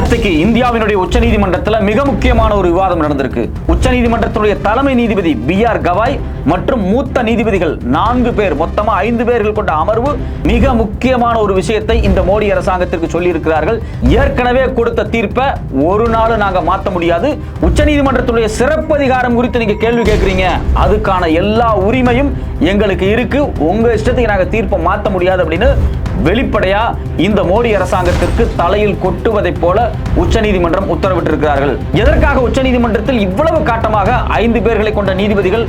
நேரத்துக்கு இந்தியாவினுடைய உச்சநீதிமன்றத்தில் மிக முக்கியமான ஒரு விவாதம் நடந்திருக்கு. உச்சநீதிமன்றத்தினுடைய தலைமை நீதிபதி பி ஆர் கவாய் மற்றும் மூத்த நீதிபதிகள் நான்கு பேர் மொத்தமா ஐந்து பேர்கள் கொண்ட அமர்வு மிக முக்கியமான ஒரு விஷயத்தை இந்த மோடி அரசாங்கத்திற்கு சொல்லி இருக்கிறார்கள் ஏற்கனவே கொடுத்த தீர்ப்பை ஒரு நாள் நாங்க மாத்த முடியாது. உச்சநீதிமன்றத்துடைய சிறப்பு அதிகாரம் குறித்து நீங்க கேள்வி கேட்கறீங்க அதுக்கான எல்லா உரிமையும் எங்களுக்கு இருக்கு. உங்க இஷ்டத்துக்கு நாங்க தீர்ப்பை மாத்த முடியாது அப்படின்னு வெளிப்படையா இந்த மோடி அரசாங்கத்திற்கு தலையில் கொட்டுவதைப் போல உச்சநீதிமன்றம் உத்தரவிட்டிருக்கிறார்கள். எதற்காக உச்சநீதிமன்றத்தில் இவ்வளவு காட்டமாக ஐந்து பேர்களை கொண்ட நீதிபதிகள்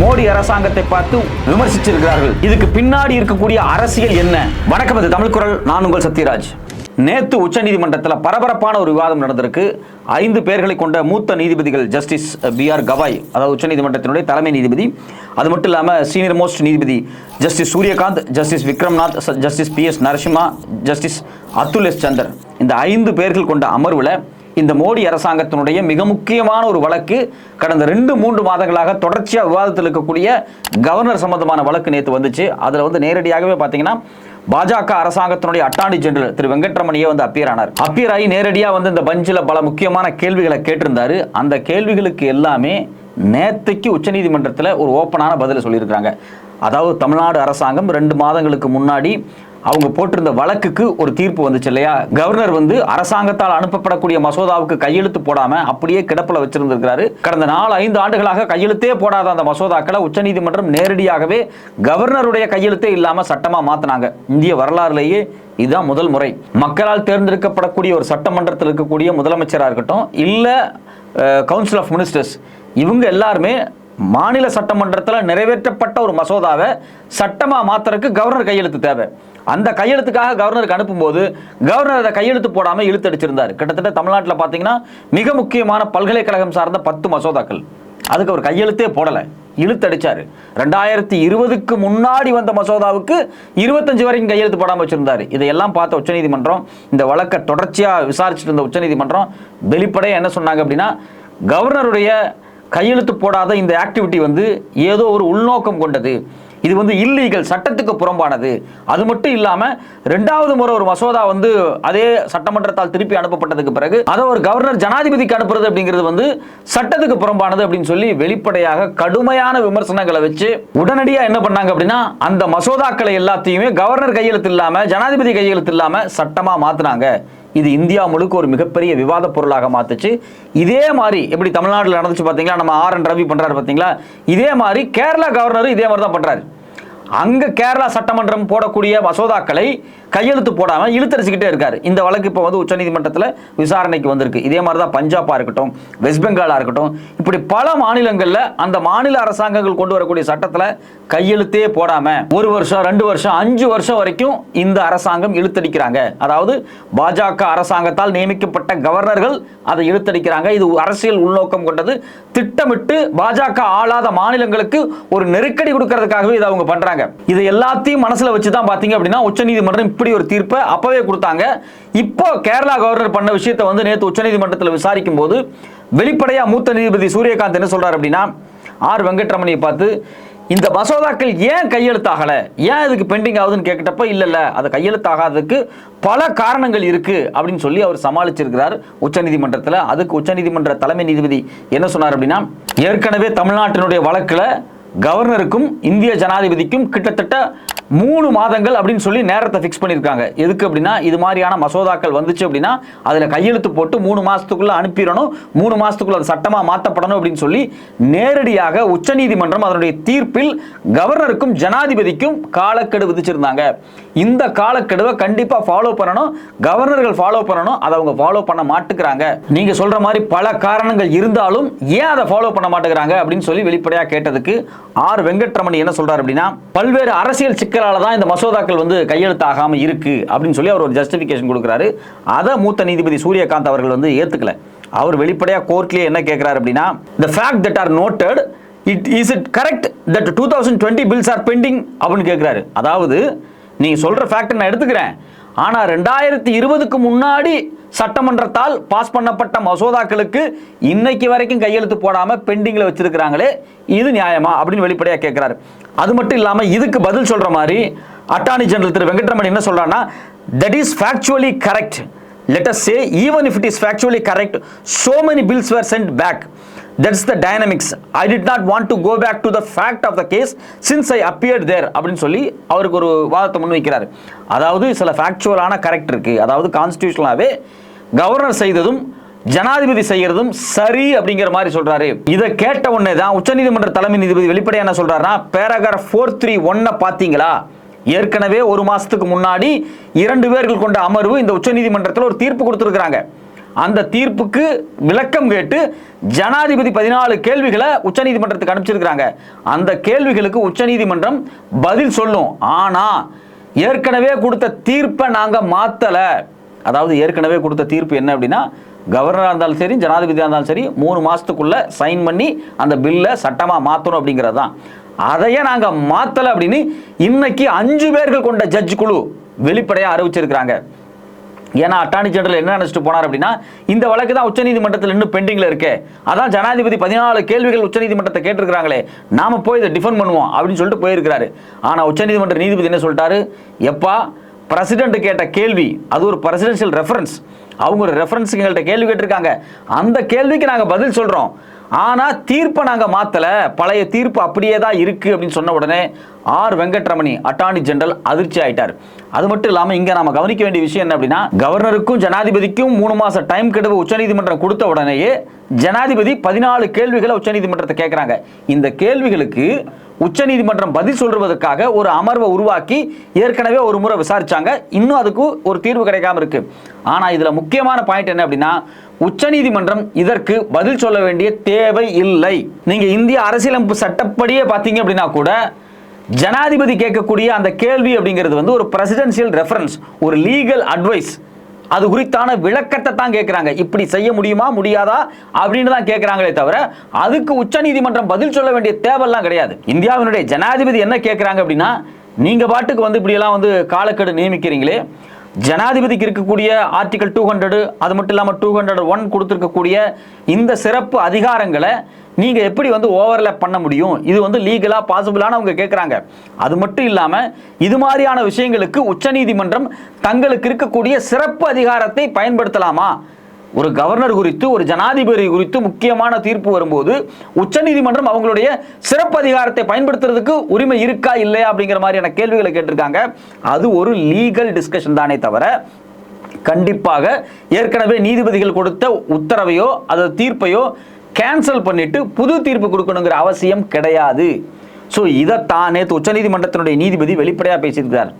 மோடி அரசாங்கத்தை பார்த்து விமர்சிச்சிருக்கிறார்கள்? இதுக்கு பின்னாடி இருக்கக்கூடிய அரசியல் என்ன? வணக்கம் இது தமிழ் குரல். நான் உங்கள் சத்யராஜ். நேற்று உச்சநீதிமன்றத்தில் பரபரப்பான ஒரு விவாதம் நடந்திருக்கு. ஐந்து பேர்களை கொண்ட மூத்த நீதிபதிகள் ஜஸ்டிஸ் பி ஆர் கவாய் அதாவது உச்சநீதிமன்றத்தினுடைய தலைமை நீதிபதி அது மட்டும் இல்லாமல் சீனியர் மோஸ்ட் நீதிபதி justice Surya Kant justice Vikram Nath justice P S Narasimha justice Atul S Chandar. இந்த ஐந்து பேர்கள் கொண்ட அமர்வில் இந்த மோடி அரசாங்கத்தினுடைய மிக முக்கியமான ஒரு வழக்கு கடந்த ரெண்டு மூன்று மாதங்களாக தொடர்ச்சியாக விவாதத்தில் இருக்கக்கூடிய கவர்னர் சம்பந்தமான வழக்கு நேற்று வந்துச்சு. அதில் வந்து நேரடியாகவே பார்த்தீங்கன்னா பாஜக அரசாங்கத்தினுடைய அட்டார்னி ஜெனரல் திரு வெங்கட்ரமணியே வந்து அப்பியர் ஆனார். அப்பியர் ஆகி நேரடியாக வந்து இந்த பஞ்சில் பல முக்கியமான கேள்விகளை கேட்டிருந்தாரு. அந்த கேள்விகளுக்கு எல்லாமே நேத்தைக்கு உச்சநீதிமன்றத்தில் ஒரு ஓப்பனான பதிலை சொல்லியிருக்காங்க அதாவது தமிழ்நாடு அரசாங்கம் ரெண்டு மாதங்களுக்கு முன்னாடி அவங்க போட்டிருந்த வழக்குக்கு ஒரு தீர்ப்பு வந்துச்சு இல்லையா? கவர்னர் வந்து அரசாங்கத்தால் அனுப்பப்படக்கூடிய மசோதாவுக்கு கையெழுத்து போடாம அப்படியே கிடப்பில் வச்சிருந்திருக்கிறாரு. கடந்த நாலு ஐந்து ஆண்டுகளாக கையெழுத்தே போடாத அந்த மசோதாக்களை உச்சநீதிமன்றம் நேரடியாகவே கவர்னருடைய கையெழுத்தே இல்லாம சட்டமா மாத்தினாங்க. இந்திய வரலாறுலேயே இதுதான் முதல் முறை. மக்களால் தேர்ந்தெடுக்கப்படக்கூடிய ஒரு சட்டமன்றத்தில் இருக்கக்கூடிய முதலமைச்சராக இருக்கட்டும் இல்லை கவுன்சில் ஆஃப் மினிஸ்டர்ஸ் இவங்க எல்லாருமே மாநில சட்டமன்றத்தில் நிறைவேற்றப்பட்ட ஒரு மசோதாவை சட்டமாக மாத்துறதுக்கு கவர்னர் கையெழுத்து தேவை. அந்த கையெழுத்துக்காக கவர்னருக்கு அனுப்பும்போது கவர்னர் அதை கையெழுத்து போடாமல் இழுத்தடிச்சிருந்தார் கிட்டத்தட்ட தமிழ்நாட்டில் பார்த்தீங்கன்னா மிக முக்கியமான பல்கலைக்கழகம் சார்ந்த பத்து மசோதாக்கள். அதுக்கு அவர் கையெழுத்தே போடலை. இழுத்தடிச்சார் ரெண்டாயிரத்தி இருபதுக்கு முன்னாடி வந்த மசோதாவுக்கு இருபத்தஞ்சு வரைக்கும் கையெழுத்து போடாமல் வச்சிருந்தாரு. இதையெல்லாம் பார்த்த உச்சநீதிமன்றம் இந்த வழக்கை தொடர்ச்சியாக விசாரிச்சுட்டு இருந்த உச்சநீதிமன்றம் வெளிப்படையாக என்ன சொன்னாங்க அப்படின்னா கவர்னருடைய கையெழுத்து போடாத இந்த ஆக்டிவிட்டி வந்து ஏதோ ஒரு உள்நோக்கம் கொண்டது. இது வந்து இல்லீகல் சட்டத்துக்கு புறம்பானது. அது மட்டும் இல்லாமல் ரெண்டாவது முறை ஒரு மசோதா வந்து அதே சட்டமன்றத்தால் திருப்பி அனுப்பப்பட்டதுக்கு பிறகு அதை ஒரு கவர்னர் ஜனாதிபதிக்கு அனுப்புறது அப்படிங்கிறது வந்து சட்டத்துக்கு புறம்பானது அப்படின்னு சொல்லி வெளிப்படையாக கடுமையான விமர்சனங்களை வச்சு உடனடியாக என்ன பண்ணாங்க அப்படின்னா அந்த மசோதாக்களை எல்லாத்தையுமே கவர்னர் கையெழுத்து இல்லாமல் ஜனாதிபதி கையெழுத்து இல்லாமல் சட்டமாக மாற்றினாங்க இது இந்தியா முழுக்க ஒரு மிகப்பெரிய விவாத பொருளாக மாத்துச்சு. இதே மாதிரி எப்படி தமிழ்நாட்டில் நடந்துச்சு பார்த்தீங்களா நம்ம ஆர் என் ரவி பண்ணுறாரு பார்த்தீங்களா இதே மாதிரி கேரளா கவர்னரும் இதே மாதிரி தான் பண்றாரு. அங்க கேரளா சட்டமன்றம் போடக்கூடிய மசோதாக்களை கையெழுத்து போடாமல் இழுத்தடிச்சுக்கிட்டே இருக்காரு. இந்த வழக்கு இப்போ வந்து உச்சநீதிமன்றத்தில் விசாரணைக்கு வந்திருக்கு. இதே மாதிரி தான் பஞ்சாபாக இருக்கட்டும் வெஸ்ட் பெங்காலாக இருக்கட்டும் இப்படி பல மாநிலங்களில் அந்த மாநில அரசாங்கங்கள் கொண்டு வரக்கூடிய சட்டத்தில் கையெழுத்தே போடாமல் ஒரு வருஷம் ரெண்டு வருஷம் அஞ்சு வருஷம் வரைக்கும் இந்த அரசாங்கம் இழுத்தடிக்கிறாங்க. அதாவது பாஜக அரசாங்கத்தால் நியமிக்கப்பட்ட கவர்னர்கள் அதை இழுத்தடிக்கிறாங்க. இது அரசியல் உள்நோக்கம் கொண்டது. திட்டமிட்டு பாஜக ஆளாத மாநிலங்களுக்கு ஒரு நெருக்கடி கொடுக்கறதுக்காகவே இதை அவங்க பண்றாங்க. இது எல்லாத்தையும் மனசுல வச்சு தான் பாத்தீங்க அப்படின்னா உச்சநீதிமன்றம் இப்படி ஒரு தீர்ப்பை அப்பவே கொடுத்தாங்க. இப்போ கேரளா கவர்னர் பண்ண விஷயத்தை வந்து நேற்று உச்சநீதிமன்றத்தில் விசாரிக்கும் போது வெளிப்படையா மூத்த நீதிபதி சூரியகாந்த் என்ன சொல்றாரு அப்படின்னா ஆர் வெங்கட்ரமணியை பார்த்து இந்த மசோதாக்கள் ஏன் கையெழுத்தாகல? ஏன் இதுக்கு பெண்டிங் ஆகுதுன்னு கேட்டப்ப இல்லை இல்லை அது கையெழுத்தாகாததுக்கு பல காரணங்கள் இருக்கு. அப்படின்னு சொல்லி அவர் சமாளிச்சிருக்கிறார் உச்சநீதிமன்றத்தில். அதுக்கு உச்சநீதிமன்ற தலைமை நீதிபதி என்ன சொன்னார் அப்படின்னா ஏற்கனவே தமிழ்நாட்டினுடைய வழக்கில் கவர்னருக்கும் இந்திய ஜனாதிபதிக்கும் கிட்டத்தட்ட மூணு மாதங்கள் அப்படின்னு சொல்லி நேரத்தை ஃபிக்ஸ் பண்ணியிருக்காங்க எதுக்கு அப்படின்னா இது மாதிரியான மசோதாக்கள் வந்துச்சு அப்படின்னா அதில் கையெழுத்து போட்டு மூணு மாதத்துக்குள்ளே அனுப்பிடணும் மூணு மாதத்துக்குள்ள அது சட்டமாக மாற்றப்படணும் அப்படின்னு சொல்லி நேரடியாக உச்சநீதிமன்றம் அதனுடைய தீர்ப்பில் கவர்னருக்கும் ஜனாதிபதிக்கும் காலக்கெடு விதிச்சிருந்தாங்க. இந்த காலக்கெடுவை கண்டிப்பாக ஃபாலோ பண்ணணும் கவர்னர்கள் ஃபாலோ பண்ணணும் அதை அவங்க ஃபாலோ பண்ண மாட்டுக்கிறாங்க. நீங்கள் சொல்கிற மாதிரி பல காரணங்கள் இருந்தாலும் ஏன் அதை ஃபாலோ பண்ண மாட்டேங்கிறாங்க அப்படின்னு சொல்லி வெளிப்படையாக கேட்டதுக்கு ஆர் வெங்கட்ரமணி என்ன சொல்கிறார் அப்படின்னா பல்வேறு அரசியல் சிக்கல் சிக்கலால தான் இந்த மசோதாக்கள் வந்து கையெழுத்தாகாமல் இருக்கு அப்படின்னு சொல்லி அவர் ஒரு ஜஸ்டிஃபிகேஷன் கொடுக்குறாரு. அதை மூத்த நீதிபதி சூரியகாந்த் அவர்கள் வந்து ஏத்துக்கல. அவர் வெளிப்படையாக கோர்ட்லயே என்ன கேட்கிறாரு அப்படின்னா the fact that are noted it is it correct that two thousand twenty bills are pending அப்படின்னு கேட்குறாரு அதாவது நீங்க சொல்ற ஃபேக்ட் நான் எடுத்துக்கிறேன். ஆனால் ரெண்டாயிரத்தி இருபதுக்கு முன்னாடி சட்டமன்றத்தால் பாஸ் பண்ணப்பட்ட மசோதாக்களுக்கு இன்னைக்கு வரைக்கும் கையெழுத்து போடாமல் பெண்டிங்கில் வச்சிருக்கிறாங்களே இது நியாயமா அப்படின்னு வெளிப்படையாக கேட்குறாரு. அது மட்டும் இல்லாமல் இதுக்கு பதில் சொல்கிற மாதிரி அட்டார்னி ஜெனரல் திரு வெங்கட்ரமணி என்ன சொல்கிறான்னா that is factually correct let us say even if it is factually correct so many bills were sent back that's the dynamics I did not want to go back to the fact of the case since I appeared there அப்படின்னு சொல்லி அவருக்கு ஒரு வாதத்தை முன்வைக்கிறார். அதாவது சில ஃபேக்சுவலான correct இருக்குது அதாவது கான்ஸ்டியூஷனாகவே கவர்னர் செய்ததும் ஜனாதிபதி செய்கிறதும் சரி அப்படிங்கிற மாதிரி சொல்றாரு. இதை கேட்ட உடனே தான் உச்சநீதிமன்ற தலைமை நீதிபதி வெளிப்படையா என்ன சொல்றாருன்னா பேராகிராஃப் ஃபோர் த்ரீ ஒன்னை பார்த்தீங்களா? ஏற்கனவே ஒரு மாசத்துக்கு முன்னாடி இரண்டு பேர்கள் கொண்ட அமர்வு இந்த உச்சநீதிமன்றத்தில் ஒரு தீர்ப்பு கொடுத்துருக்காங்க அந்த தீர்ப்புக்கு விளக்கம் கேட்டு ஜனாதிபதி பதினாலு கேள்விகளை உச்சநீதிமன்றத்துக்கு அனுப்பிச்சிருக்கிறாங்க. அந்த கேள்விகளுக்கு உச்சநீதிமன்றம் பதில் சொல்லும். ஆனா ஏற்கனவே கொடுத்த தீர்ப்பை நாங்கள் மாற்றலை அதாவது ஏற்கனவே கொடுத்த தீர்ப்பு என்ன அப்படின்னா கவர்னராக இருந்தாலும் சரி ஜனாதிபதியாக இருந்தாலும் சரி மூணு மாதத்துக்குள்ளே சைன் பண்ணி அந்த பில்லை சட்டமாக மாற்றணும் அப்படிங்கிறது தான். அதையே நாங்கள் மாற்றலை அப்படின்னு இன்னைக்கு அஞ்சு பேர்கள் கொண்ட ஜட்ஜ் குழு வெளிப்படையாக அறிவிச்சிருக்கிறாங்க. ஏன்னா அட்டார்னி ஜெனரல் என்ன நினைச்சிட்டு போனார் அப்படின்னா இந்த வழக்கு தான் உச்சநீதிமன்றத்தில் இன்னும் பெண்டிங்கில் இருக்கு. அதான் ஜனாதிபதி பதினாலு கேள்விகள் உச்சநீதிமன்றத்தை கேட்டிருக்கிறாங்களே நாம போய் இதை டிஃபெண்ட் பண்ணுவோம் அப்படின்னு சொல்லிட்டு போயிருக்கிறாரு. ஆனால் உச்சநீதிமன்ற நீதிபதி என்ன சொல்லிட்டாரு? எப்பா பிரசிடென்ட் கேட்ட கேள்வி அது ஒரு பிரசிடென்ஷியல் ரெஃபரன்ஸ் அவங்க ஒரு ரெஃபரன்ஸுக்கு எங்கள்கிட்ட கேள்வி கேட்டிருக்காங்க. அந்த கேள்விக்கு நாங்கள் பதில் சொல்கிறோம் ஆனால் தீர்ப்பை நாங்கள் மாத்தல. பழைய தீர்ப்பு அப்படியே தான் இருக்குது அப்படின்னு சொன்ன உடனே ஆர் வெங்கட்ரமணி அட்டார்னி ஜெனரல் அதிர்ச்சி ஆயிட்டார். அது மட்டும் இல்லாமல் இங்கே நம்ம கவனிக்க வேண்டிய விஷயம் என்ன அப்படின்னா கவர்னருக்கும் ஜனாதிபதிக்கும் மூணு மாதம் டைம் கெடுவு உச்சநீதிமன்றம் கொடுத்த உடனேயே ஜனாதிபதி பதினாலு கேள்விகளை உச்சநீதிமன்றத்தை கேட்குறாங்க இந்த கேள்விகளுக்கு உச்சநீதிமன்றம் பதில் சொல்றதுக்காக ஒரு அமர்வை உருவாக்கி ஏற்கனவே ஒரு முறை விசாரிச்சாங்க. இன்னும் அதுக்கு ஒரு தீர்வு கிடைக்காம இருக்கு. ஆனால் இதில் முக்கியமான பாயிண்ட் என்ன அப்படின்னா உச்சநீதிமன்றம் இதற்கு பதில் சொல்ல வேண்டிய தேவை இல்லை. நீங்க இந்திய அரசியலமைப்பு சட்டப்படியே பார்த்தீங்க அப்படின்னா கூட ஜனாதிபதி கேட்கக்கூடிய அந்த கேள்வி அப்படிங்கிறது வந்து ஒரு பிரசிடென்சியல் ரெஃபரன்ஸ் ஒரு லீகல் அட்வைஸ் அது குறித்தான விளக்கத்தை தான் கேட்குறாங்க. இப்படி செய்ய முடியுமா முடியாதா அப்படின்னு தான் கேட்குறாங்களே தவிர அதுக்கு உச்சநீதிமன்றம் பதில் சொல்ல வேண்டிய தேவையெல்லாம் கிடையாது. இந்தியாவினுடைய ஜனாதிபதி என்ன கேட்குறாங்க அப்படின்னா நீங்க பாட்டுக்கு வந்து இப்படியெல்லாம் வந்து காலக்கெடு நியமிக்கிறீங்களே ஜனாதிபதிக்கு இருக்கக்கூடிய ஆர்டிகல் டூ ஹண்ட்ரடு அது மட்டும் இல்லாமல் டூ ஹண்ட்ரட் ஒன் கொடுத்துருக்கக்கூடிய இந்த சிறப்பு அதிகாரங்களை நீங்கள் எப்படி வந்து ஓவர்லேப் பண்ண முடியும்? இது வந்து லீகலாக பாசிபிளான அவங்க கேட்குறாங்க அது மட்டும் இல்லாமல் இது மாதிரியான விஷயங்களுக்கு உச்சநீதிமன்றம் தங்களுக்கு இருக்கக்கூடிய சிறப்பு அதிகாரத்தை பயன்படுத்தலாமா? ஒரு கவர்னர் குறித்து ஒரு ஜனாதிபதி குறித்து முக்கியமான தீர்ப்பு வரும்போது உச்சநீதிமன்றம் அவங்களுடைய சிறப்பு அதிகாரத்தை பயன்படுத்துறதுக்கு உரிமை இருக்கா இல்லையா அப்படிங்கிற மாதிரியான கேள்விகளை கேட்டிருக்காங்க. அது ஒரு லீகல் டிஸ்கஷன் தானே தவிர கண்டிப்பாக ஏற்கனவே நீதிபதிகள் கொடுத்த உத்தரவையோ அது தீர்ப்பையோ கேன்சல் பண்ணிட்டு புது தீர்ப்பு கொடுக்கணுங்கிற அவசியம் கிடையாது. ஸோ இதைத்தான் நேற்று உச்சநீதிமன்றத்தினுடைய நீதிபதி வெளிப்படையாக பேசியிருக்கிறார்.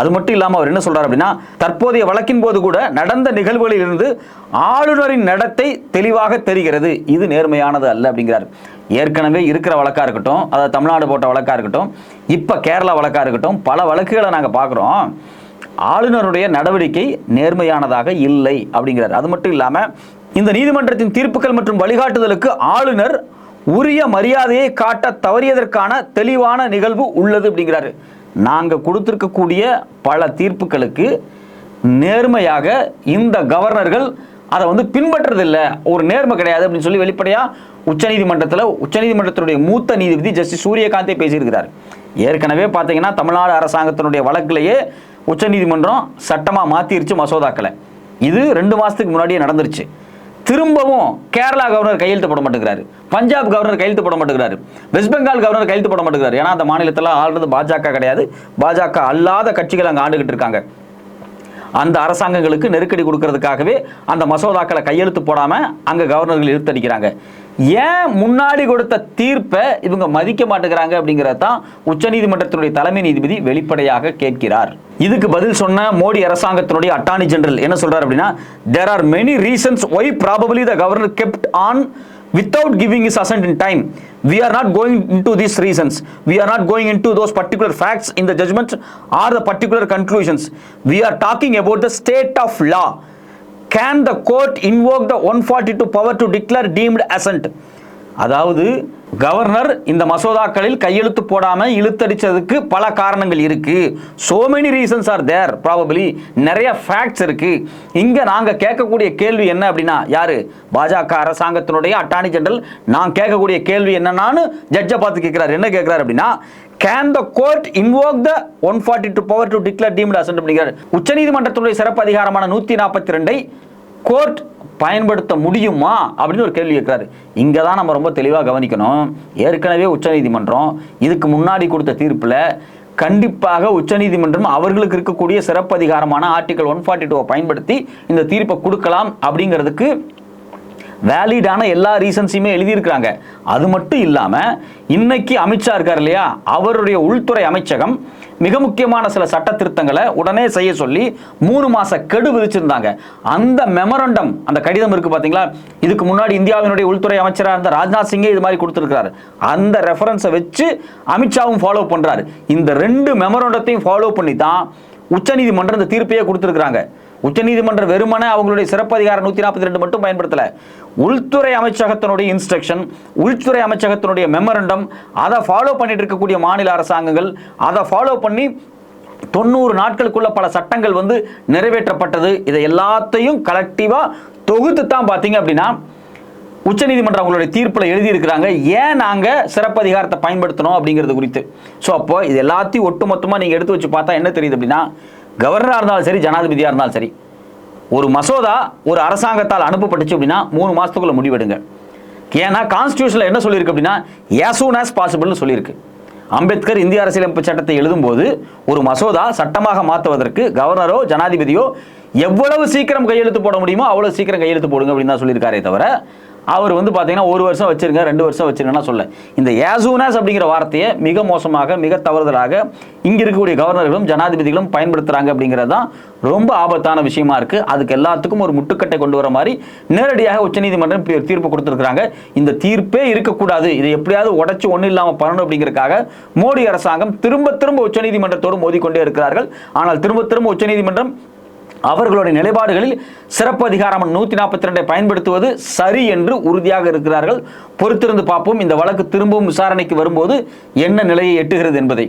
அது மட்டும் இல்லாமல் அவர் என்ன சொல்றார் அப்படின்னா தற்போதைய வழக்கின் போது கூட நடந்த நிகழ்வுகளில் இருந்து ஆளுநரின் நடத்தை தெளிவாக தெரிகிறது. இது நேர்மையானது அல்ல அப்படிங்கிறார். ஏற்கனவே இருக்கிற வழக்காக இருக்கட்டும் அதாவது தமிழ்நாடு போட்ட வழக்காக இருக்கட்டும் இப்போ கேரளா வழக்காக இருக்கட்டும் பல வழக்குகளை நாங்கள் பார்க்குறோம் ஆளுநருடைய நடவடிக்கை நேர்மையானதாக இல்லை அப்படிங்கிறார். அது மட்டும் இல்லாமல் இந்த நீதிமன்றத்தின் தீர்ப்புகள் மற்றும் வழிகாட்டுதலுக்கு ஆளுநர் உரிய மரியாதையை காட்ட தவறியதற்கான தெளிவான நிகழ்வு உள்ளது அப்படிங்கிறாரு. நாங்கள் கொடுத்துருக்கக்கூடிய பல தீர்ப்புகளுக்கு நேர்மையாக இந்த கவர்னர்கள் அதை வந்து பின்பற்றதில்லை ஒரு நேர்மை கிடையாது அப்படின்னு சொல்லி வெளிப்படையாக உச்சநீதிமன்றத்தில் உச்சநீதிமன்றத்தினுடைய மூத்த நீதிபதி ஜஸ்டிஸ் சூரியகாந்தே பேசியிருக்கிறார். ஏற்கனவே பார்த்தீங்கன்னா தமிழ்நாடு அரசாங்கத்தினுடைய வழக்கிலேயே உச்சநீதிமன்றம் சட்டமாக மாற்றிருச்சு மசோதாக்களை. இது ரெண்டு மாதத்துக்கு முன்னாடியே நடந்துருச்சு. திரும்பவும் கேரளா கவர்னர் கையெழுத்து போட மாட்டேங்கிறாரு. பஞ்சாப் கவர்னர் கையெழுத்து போட மாட்டேங்கிறாரு. வெஸ்ட் பெங்கால் கவர்னர் கையெழுத்து போட மாட்டேங்கிறாரு. ஏன்னா அந்த மாநிலத்தில் ஆள்றது பாஜக கிடையாது. பாஜக அல்லாத கட்சிகள் அங்கே ஆண்டுகிட்டு இருக்காங்க. அந்த அரசாங்கங்களுக்கு நெருக்கடி கொடுக்கறதுக்காகவே அந்த மசோதாக்களை கையெழுத்து போடாமல் அங்கே கவர்னர்கள் இழுத்தடிக்கிறாங்க ஏன் முன்னாடி கொடுத்த தீர்ப்பை இவங்க மதிக்க மாட்டேங்கிறாங்க அப்படிங்கிறத தான் உச்சநீதிமன்றத்தினுடைய தலைமை நீதிபதி வெளிப்படையாக கேட்கிறார் இதுக்கு பதில் சொன்ன மோடி அரசாங்கத்தினுடைய அட்டார்னி ஜெனரல் என்ன சொல்றார் அப்படின்னா there are many reasons why probably the governor kept on without giving is assent in time we are not going in to these reasons we are not going in to those particular facts இந்த judgments are the particular conclusions we are talking about the state of law can the court invoke the one forty two power to declare deemed assent அதாவது governor இந்த மசோதாக்களில் கையெழுத்து போடாமல் இழுத்தடிச்சதுக்கு பல காரணங்கள் இருக்கு. So many reasons are there probably நிறைய facts இருக்கு. இங்க நாங்க கேட்கக்கூடிய கேள்வி என்ன அப்படின்னா யாரு? பாஜக அரசாங்கத்தினுடைய அட்டார்னி ஜெனரல் நான் கேட்கக்கூடிய கேள்வி என்னன்னான்னு ஜட்ஜை பார்த்து கேட்குறாரு. என்ன கேட்கிறாரு அப்படின்னா can the court invoke the one forty two power to declare deemed assent அப்படிங்கிறார் உச்சநீதிமன்றத்துடைய சிறப்பு அதிகாரமான நூற்றி நாற்பத்தி ரெண்டை கோர்ட் பயன்படுத்த முடியுமா? அப்படின்னு ஒரு கேள்வி கேட்கிறாரு. இங்கே தான் நம்ம ரொம்ப தெளிவாக கவனிக்கணும். ஏற்கனவே உச்சநீதிமன்றம் இதுக்கு முன்னாடி கொடுத்த தீர்ப்பில் கண்டிப்பாக உச்சநீதிமன்றம் அவர்களுக்கு இருக்கக்கூடிய சிறப்பு அதிகாரமான ஆர்டிகல் ஒன் ஃபார்ட்டி டூவை பயன்படுத்தி இந்த தீர்ப்பை கொடுக்கலாம் அப்படிங்கிறதுக்கு வேலிடான எல்லா ரீசன்ஸையுமே எழுதியிருக்கிறாங்க. அது மட்டும் இல்லாமல் இன்னைக்கு அமித்ஷா இருக்கார் இல்லையா? அவருடைய உள்துறை அமைச்சகம் மிக முக்கியமான சில சட்ட திருத்தங்களை உடனே செய்ய சொல்லி மூணு மாச கெடு விதிச்சிருந்தாங்க. அந்த மெமரண்டம் அந்த கடிதம் இருக்கு பாத்தீங்களா? இதுக்கு முன்னாடி இந்தியாவினுடைய உள்துறை அமைச்சராக இருந்த ராஜ்நாத் சிங்கே இது மாதிரி கொடுத்துருக்காரு அந்த ரெஃபரன்ஸை வச்சு அமித்ஷாவும் ஃபாலோ பண்றாரு. இந்த ரெண்டு மெமரண்டத்தையும் ஃபாலோ பண்ணி தான் உச்சநீதிமன்றம் இந்த தீர்ப்பையே கொடுத்துருக்காங்க உச்சநீதிமன்றம் வெறுமனே அவங்களுடைய சிறப்பு அதிகாரம் நூத்தி நாற்பத்தி ரெண்டு மட்டும் பயன்படுத்தல. உள்துறை அமைச்சகத்தினுடைய இன்ஸ்ட்ரக்ஷன் உள்துறை அமைச்சகத்தினுடைய மெமரண்டம் அதை ஃபாலோ பண்ணிட்டு இருக்கக்கூடிய மாநில அரசாங்கங்கள் அதை ஃபாலோ பண்ணி தொண்ணூறு நாட்களுக்குள்ள பல சட்டங்கள் வந்து நிறைவேற்றப்பட்டது. இதை எல்லாத்தையும் கலெக்டிவா தொகுத்து தான் பார்த்தீங்க அப்படின்னா உச்சநீதிமன்றம் அவங்களுடைய தீர்ப்பில் எழுதியிருக்கிறாங்க. ஏன் நாங்கள் சிறப்பு அதிகாரத்தை பயன்படுத்தணும் அப்படிங்கிறது குறித்து? ஸோ அப்போ இது எல்லாத்தையும் ஒட்டுமொத்தமாக நீங்கள் எடுத்து வச்சு பார்த்தா என்ன தெரியுது அப்படின்னா கவர்னராக இருந்தாலும் சரி ஜனாதிபதியாக இருந்தாலும் சரி ஒரு மசோதா ஒரு அரசாங்கத்தால் அனுப்பப்பட்டுச்சு அப்படின்னா மூணு மாதத்துக்குள்ள முடிவெடுங்க. ஏன்னா கான்ஸ்டியூஷனில் என்ன சொல்லியிருக்கு அப்படின்னா as சூன் ஆஸ் பாசிபிள்னு சொல்லியிருக்கு. அம்பேத்கர் இந்திய அரசியலமைப்பு சட்டத்தை எழுதும்போது ஒரு மசோதா சட்டமாக மாற்றுவதற்கு கவர்னரோ ஜனாதிபதியோ எவ்வளவு சீக்கிரம் கையெழுத்து போட முடியுமோ அவ்வளோ சீக்கிரம் கையெழுத்து போடுங்க அப்படின்னு தான் சொல்லியிருக்காரே தவிர அவர் வந்து பார்த்தீங்கன்னா ஒரு வருஷம் வச்சிருங்க ரெண்டு வருஷம் வச்சிருங்கன்னா சொல்ல இந்த ஏசூனாஸ் அப்படிங்கிற வார்த்தையை மிக மோசமாக மிக தவறுதலாக இங்க இருக்கக்கூடிய கவர்னர்களும் ஜனாதிபதிகளும் பயன்படுத்துறாங்க அப்படிங்கிறது தான் ரொம்ப ஆபத்தான விஷயமா இருக்கு. அதுக்கு எல்லாத்துக்கும் ஒரு முட்டுக்கட்டை கொண்டு வர மாதிரி நேரடியாக உச்சநீதிமன்றம் தீர்ப்பு கொடுத்துருக்காங்க இந்த தீர்ப்பே இருக்கக்கூடாது. இதை எப்படியாவது உடைச்சு ஒன்றும் இல்லாமல் பண்ணணும் அப்படிங்கிறதுக்காக மோடி அரசாங்கம் திரும்ப திரும்ப உச்சநீதிமன்றத்தோடு மோதிக்கொண்டே இருக்கிறார்கள். ஆனால் திரும்ப திரும்ப உச்சநீதிமன்றம் அவர்களுடைய நிலைப்பாடுகளில் சிறப்பு அதிகாரம் நூத்தி நாற்பத்தி ரெண்டை பயன்படுத்துவது சரி என்று உறுதியாக இருக்கிறார்கள். பொறுத்திருந்து பார்ப்போம். இந்த வழக்கு திரும்பவும் விசாரணைக்கு வரும்போது என்ன நிலையை எட்டுகிறது என்பதை.